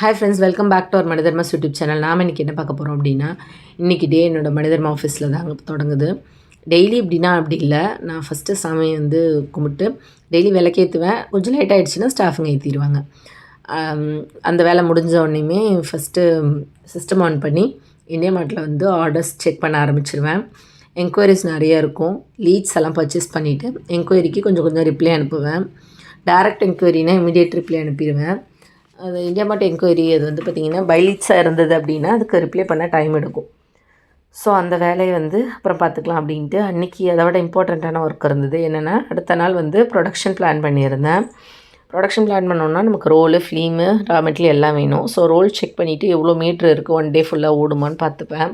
Hi friends welcome back to our மனிதர்மாஸ் YouTube channel நாம் இன்றைக்கி என்ன பார்க்க போகிறோம் அப்படின்னா இன்றைக்கி டே என்னோடய மனிதர்மா ஆஃபீஸில் தாங்க தொடங்குது. டெய்லி இப்படின்னா அப்படி இல்லை. நான் ஃபஸ்ட்டு சாமியை வந்து கும்பிட்டு டெய்லி விளக்கேற்றுவேன் கொஞ்சம் லேட் ஆகிடுச்சுன்னா ஸ்டாஃபுங்க ஏற்றிடுவாங்க அந்த வேலை முடிஞ்ச உடனேயுமே ஃபஸ்ட்டு சிஸ்டம் ஆன் பண்ணி இந்தியா மார்ட்டில் வந்து ஆர்டர்ஸ் செக் பண்ண ஆரம்பிச்சிருவேன். என்கொயரிஸ் நிறைய இருக்கும். லீட்ஸ் எல்லாம் பர்ச்சேஸ் பண்ணிவிட்டு என்கொயரிக்கு கொஞ்சம் கொஞ்சம் ரிப்ளை அனுப்புவேன். டேரக்ட் என்கொயரினா இமீடியட் ரிப்ளை அனுப்பிடுவேன். அது இந்தியா என்கொயரி அது வந்து பார்த்திங்கன்னா பைலிட்ஸாக இருந்தது அப்படின்னா அதுக்கு ரிப்ளை பண்ண டைம் எடுக்கும். ஸோ அந்த வேலையை வந்து அப்புறம் பார்த்துக்கலாம் அப்படின்ட்டு அன்றைக்கி அதை விட இம்பார்ட்டண்ட்டான ஒர்க் இருந்தது. என்னென்னா அடுத்த நாள் வந்து ப்ரொடக்ஷன் பிளான் பண்ணியிருந்தேன். ப்ரொடக்ஷன் பிளான் பண்ணோன்னா நமக்கு ரோலு ஃபிலீமு ரா மெட்டீரியல் எல்லாம் வேணும். ஸோ ரோல் செக் பண்ணிவிட்டு எவ்வளோ மீட்ரு இருக்குது ஒன் டே ஃபுல்லாக ஓடுமான்னு பார்த்துப்பேன்.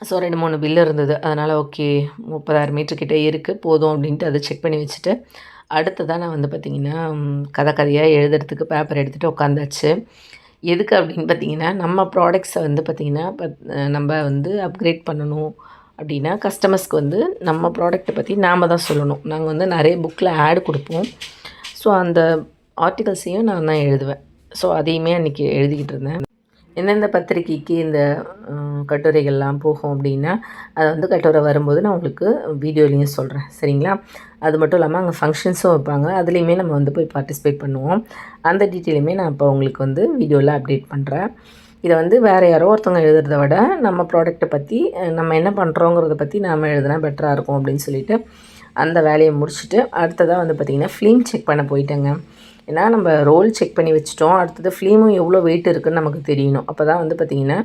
ஸோ ரெண்டு மூணு பில்லு இருந்தது. அதனால் ஓகே முப்பதாயிரம் மீட்டர் கிட்டே இருக்குது போதும் அப்படின்ட்டு அதை செக் பண்ணி வச்சுட்டு அடுத்ததாக நான் வந்து பார்த்திங்கன்னா கதை கதையாக எழுதுறதுக்கு பேப்பர் எடுத்துகிட்டு உட்காந்தாச்சு எதுக்கு அப்படின்னு பார்த்தீங்கன்னா நம்ம ப்ராடக்ட்ஸை வந்து பார்த்திங்கன்னா நம்ம வந்து அப்கிரேட் பண்ணணும் அப்படின்னா கஸ்டமர்ஸ்க்கு வந்து நம்ம ப்ராடக்ட்டை பற்றி நாம் தான் சொல்லணும். நாங்கள் வந்து நிறைய புக்கில் ஆட் கொடுப்போம். ஸோ அந்த ஆர்டிகல்ஸையும் நான் தான் எழுதுவேன். ஸோ அதையுமே அன்றைக்கி எழுதிக்கிட்டு இருந்தேன். எந்தெந்த பத்திரிக்கைக்கு இந்த கட்டுரைகள்லாம் போகும் அப்படின்னா அதை வந்து கட்டுரை வரும்போது நான் உங்களுக்கு வீடியோலையும் சொல்கிறேன் சரிங்களா? அது மட்டும் இல்லாமல் அங்கே ஃபங்க்ஷன்ஸும் வைப்பாங்க. அதுலேயுமே நம்ம வந்து போய் பார்ட்டிசிபேட் பண்ணுவோம். அந்த டீட்டெயிலுமே நான் இப்போ உங்களுக்கு வந்து வீடியோவில் அப்டேட் பண்ணுறேன் இதை வந்து வேறு யாரோ ஒருத்தவங்க எழுதுறத விட நம்ம ப்ராடக்ட்டை பற்றி நம்ம என்ன பண்ணுறோங்கிறத பற்றி நாம் எழுதுனா பெட்டராக இருக்கும் அப்படின்னு சொல்லிட்டு அந்த வேலையை முடிச்சுட்டு அடுத்ததாக வந்து பார்த்திங்கன்னா ஃபிலிம் செக் பண்ண போயிட்டேங்க. ஏன்னா நம்ம ரோல் செக் பண்ணி வச்சுட்டோம். அடுத்தது ஃபிலிமும் எவ்வளோ வெயிட் இருக்குதுன்னு நமக்கு தெரியணும். அப்போ தான் வந்து பார்த்திங்கன்னா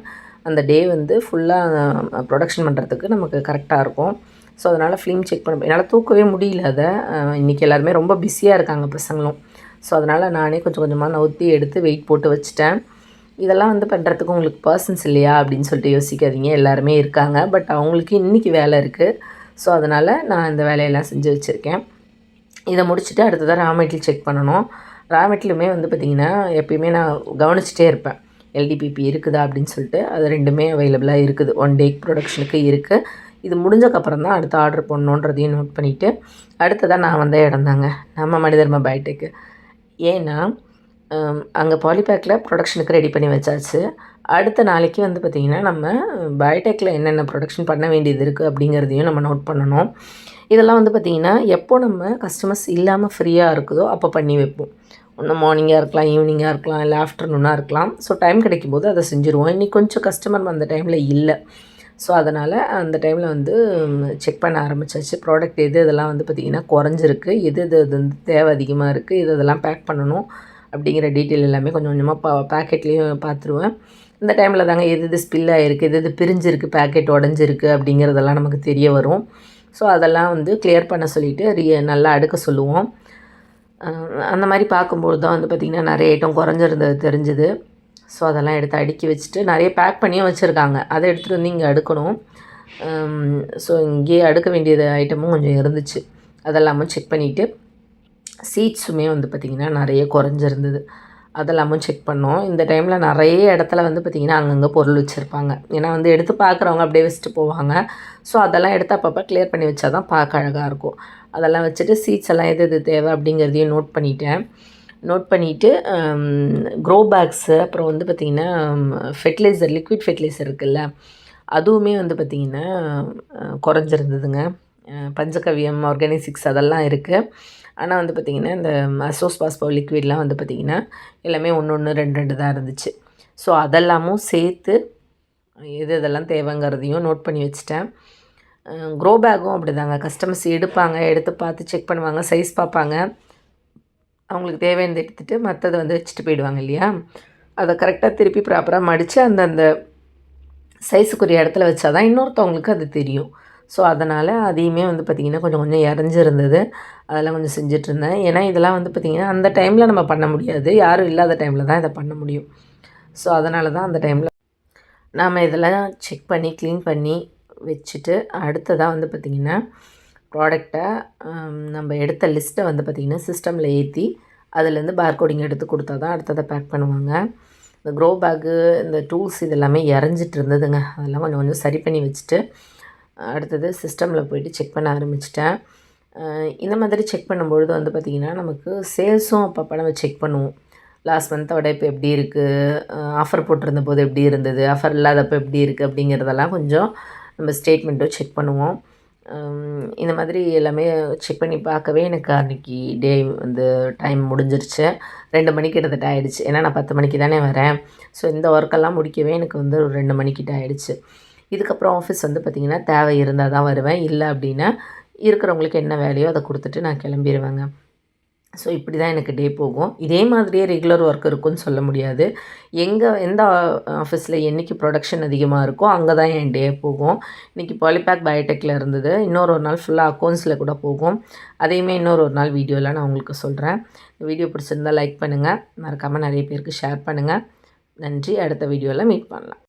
அந்த டே வந்து ஃபுல்லாக ப்ரொடக்ஷன் பண்ணுறதுக்கு நமக்கு கரெக்டாக இருக்கும். ஸோ அதனால் ஃபிலிம் செக் பண்ண என்னால் தூக்கவே முடியல அதை. இன்றைக்கி எல்லாருமே ரொம்ப பிஸியாக இருக்காங்க பசங்களும். ஸோ அதனால் நானே கொஞ்சம் கொஞ்சமாக நவுத்தி எடுத்து வெயிட் போட்டு வச்சுட்டேன். இதெல்லாம் வந்து பண்ணுறதுக்கு உங்களுக்கு பர்சன்ஸ் இல்லையா? அப்படின்னு சொல்லிட்டு யோசிக்காதீங்க. எல்லாருமே இருக்காங்க. பட் அவங்களுக்கு இன்றைக்கி வேலை இருக்குது ஸோ அதனால் நான் இந்த வேலையெல்லாம் செஞ்சு வச்சுருக்கேன். இதை முடிச்சுட்டு அடுத்ததாக ரா மெட்டீரியல் செக் பண்ணணும். மெட்டீரியலுமே வந்து பார்த்திங்கன்னா எப்பயுமே நான் கவனிச்சிட்டே இருப்பேன். எல்டிபிபி இருக்குதா அப்படின்னு சொல்லிட்டு அது ரெண்டுமே அவைலபிளாக இருக்குது. ஒன் டே ப்ரொடக்ஷனுக்கு இருக்குது இது முடிஞ்சக்கப்புறம் தான் அடுத்த ஆர்டர் பண்ணணுன்றதையும் நோட் பண்ணிவிட்டு அடுத்ததாக நான் வந்த இடம் தாங்க. நம்ம மனிதர்ம பயோடெக்கு ஏன்னா அங்கே பாலிபேக்கில் ப்ரொடக்ஷனுக்கு ரெடி பண்ணி வச்சாச்சு. அடுத்த நாளைக்கு வந்து பார்த்திங்கன்னா நம்ம பயோடெக்கில் என்னென்ன ப்ரொடக்ஷன் பண்ண வேண்டியது இருக்குது அப்படிங்கிறதையும் நம்ம நோட் பண்ணணும். இதெல்லாம் வந்து பார்த்திங்கன்னா எப்போ நம்ம கஸ்டமர்ஸ் இல்லாமல் ஃப்ரீயாக இருக்குதோ அப்போ பண்ணி வைப்போம். ஒன்று மார்னிங்காக இருக்கலாம் ஈவினிங்காக இருக்கலாம் இல்லை ஆஃப்டர்நூனாக இருக்கலாம். ஸோ டைம் கிடைக்கும்போது அதை செஞ்சுருவோம். இன்றைக்கி கொஞ்சம் கஸ்டமர் அந்த டைமில் இல்லை. ஸோ அதனால் அந்த டைமில் வந்து செக் பண்ண ஆரம்பிச்சாச்சு. ப்ராடக்ட் எது இதெல்லாம் வந்து பார்த்திங்கன்னா குறைஞ்சிருக்கு எது எது அது வந்து தேவை அதிகமாக இருக்குது இது இதெல்லாம் பேக் பண்ணணும் அப்படிங்கிற டீட்டெயில் எல்லாமே கொஞ்சம் கொஞ்சமாக பா பேக்கெட்லேயும் பார்த்துருவேன் இந்த டைமில் தாங்க எது எது ஸ்பில் ஆகிருக்கு எது எது பிரிஞ்சிருக்கு பேக்கெட் உடஞ்சிருக்கு அப்படிங்கிறதெல்லாம் நமக்கு தெரிய வரும். ஸோ அதெல்லாம் வந்து கிளியர் பண்ண சொல்லிவிட்டு ரீ நல்லா அடுக்க சொல்லுவோம். அந்த மாதிரி பார்க்கும்போது தான் வந்து பார்த்திங்கன்னா நிறைய ஐட்டம் குறைஞ்சிருந்தது தெரிஞ்சுது. ஸோ அதெல்லாம் எடுத்து அடுக்கி வச்சுட்டு நிறைய பேக் பண்ணியும் வச்சுருக்காங்க. அதை எடுத்துகிட்டு வந்து இங்கே அடுக்கணும். ஸோ இங்கேயே அடுக்க வேண்டியது ஐட்டமும் கொஞ்சம் இருந்துச்சு. அதெல்லாமும் செக் பண்ணிவிட்டு சீட்ஸுமே வந்து பார்த்திங்கன்னா நிறைய குறைஞ்சிருந்தது. அதெல்லாமும் செக் பண்ணோம். இந்த டைமில் நிறைய இடத்துல வந்து பார்த்திங்கன்னா அங்கங்கே பொருள் வச்சுருப்பாங்க. ஏன்னா வந்து எடுத்து பார்க்குறவங்க அப்படியே வச்சுட்டு போவாங்க. ஸோ அதெல்லாம் எடுத்து அப்பப்போ கிளியர் பண்ணி வச்சா தான் பார்க்க அழகாக இருக்கும். அதெல்லாம் வச்சுட்டு சீட்ஸ் எல்லாம் எது எது தேவை அப்படிங்கிறதையும் நோட் பண்ணிட்டேன். நோட் பண்ணிவிட்டு க்ரோ பேக்ஸு அப்புறம் வந்து பார்த்திங்கன்னா ஃபெர்டிலைசர் லிக்விட் ஃபெர்டிலைசர் இருக்குல்ல அதுவுமே வந்து பார்த்திங்கன்னா குறைஞ்சிருந்ததுங்க. பஞ்சகவியம் ஆர்கானிசிக்ஸ் அதெல்லாம் இருக்குது ஆனால் வந்து பார்த்திங்கன்னா இந்த அசோஸ் பாஸ்போ லிக்விட்லாம் வந்து பார்த்திங்கன்னா எல்லாமே ஒன்று ஒன்று ரெண்டு ரெண்டு தான் இருந்துச்சு. ஸோ அதெல்லாமும் சேர்த்து எது இதெல்லாம் தேவைங்கிறதையும் நோட் பண்ணி வச்சுட்டேன். க்ரோ பேக்கும் அப்படி தாங்க கஸ்டமர்ஸ் எடுப்பாங்க எடுத்து பார்த்து செக் பண்ணுவாங்க சைஸ் பார்ப்பாங்க. அவங்களுக்கு தேவையானது எடுத்துகிட்டு மற்றதை வந்து வச்சுட்டு போயிடுவாங்க இல்லையா? அதை கரெக்டாக திருப்பி ப்ராப்பராக மடித்து அந்தந்த சைஸுக்குரிய இடத்துல வச்சா தான் இன்னொருத்தவங்களுக்கு அது தெரியும். ஸோ அதனால் அதையுமே வந்து பார்த்திங்கன்னா கொஞ்சம் கொஞ்சம் இறஞ்சிருந்தது. அதெல்லாம் கொஞ்சம் செஞ்சிட்ருந்தேன் ஏன்னா இதெல்லாம் வந்து பார்த்திங்கன்னா அந்த டைமில் நம்ம பண்ண முடியாது. யாரும் இல்லாத டைமில் தான் இதை பண்ண முடியும். ஸோ அதனால தான் அந்த டைமில் நாம் இதெல்லாம் செக் பண்ணி க்ளீன் பண்ணி வச்சுட்டு அடுத்ததாக வந்து பார்த்திங்கன்னா ப்ராடக்டை நம்ம எடுத்த லிஸ்ட்டை வந்து பார்த்திங்கன்னா சிஸ்டமில் ஏற்றி அதுலேருந்து பார்கோடிங் எடுத்து கொடுத்தா தான் அடுத்ததை பேக் பண்ணுவாங்க. இந்த க்ரோ பேக்கு இந்த டூல்ஸ் இதெல்லாமே இறஞ்சிட்டு இருந்ததுங்க. அதெல்லாம் கொஞ்சம் கொஞ்சம் சரி பண்ணி வச்சுட்டு அடுத்தது சிஸ்டமில் போயிட்டு செக் பண்ண ஆரம்பிச்சிட்டேன். இந்த மாதிரி செக் பண்ணும்பொழுது வந்து பார்த்திங்கன்னா நமக்கு சேல்ஸும் அப்பப்போ நம்ம செக் பண்ணுவோம். லாஸ்ட் மந்தோட இப்போ எப்படி இருக்குது ஆஃபர் போட்டிருந்த போது எப்படி இருந்தது? ஆஃபர் இல்லாதப்போ எப்படி இருக்குது அப்படிங்கிறதெல்லாம் கொஞ்சம் நம்ம ஸ்டேட்மெண்ட்டும் செக் பண்ணுவோம். இந்த மாதிரி எல்லாமே செக் பண்ணி பார்க்கவே எனக்கு அன்றைக்கி டே வந்து டைம் முடிஞ்சிருச்சு. ரெண்டு மணிக்கு கிட்டத்தட்ட ஆகிடுச்சு ஏன்னா நான் பத்து மணிக்கு தானே வரேன். ஸோ இந்த ஒர்க்கெல்லாம் முடிக்கவே எனக்கு வந்து ஒரு ரெண்டு மணிக்கிட்ட ஆகிடுச்சு இதுக்கப்புறம் ஆஃபீஸ் வந்து பார்த்திங்கன்னா தேவை இருந்தால் தான் வருவேன். இல்லை அப்படின்னா இருக்கிறவங்களுக்கு என்ன வேலையோ அதை கொடுத்துட்டு நான் கிளம்பிடுவேங்க ஸோ இப்படி தான் எனக்கு டே போகும். இதே மாதிரியே ரெகுலர் ஒர்க் இருக்குன்னு சொல்ல முடியாது. எங்கே எந்த ஆஃபீஸில் என்றைக்கு ப்ரொடக்ஷன் அதிகமாக இருக்கோ அங்கே தான் என் டே போகும். இன்றைக்கி பாலிபேக் பயோடெக்கில் இருந்தது. இன்னொரு ஒரு நாள் ஃபுல்லாக அக்கௌண்ட்ஸில் கூட போகும். அதையுமே இன்னொரு ஒரு நாள் வீடியோவில் நான் உங்களுக்கு சொல்கிறேன் வீடியோ பிடிச்சிருந்தா லைக் பண்ணுங்கள் மறக்காமல் நிறைய பேருக்கு ஷேர் பண்ணுங்கள் நன்றி. அடுத்த வீடியோவில் மீட் பண்ணலாம்.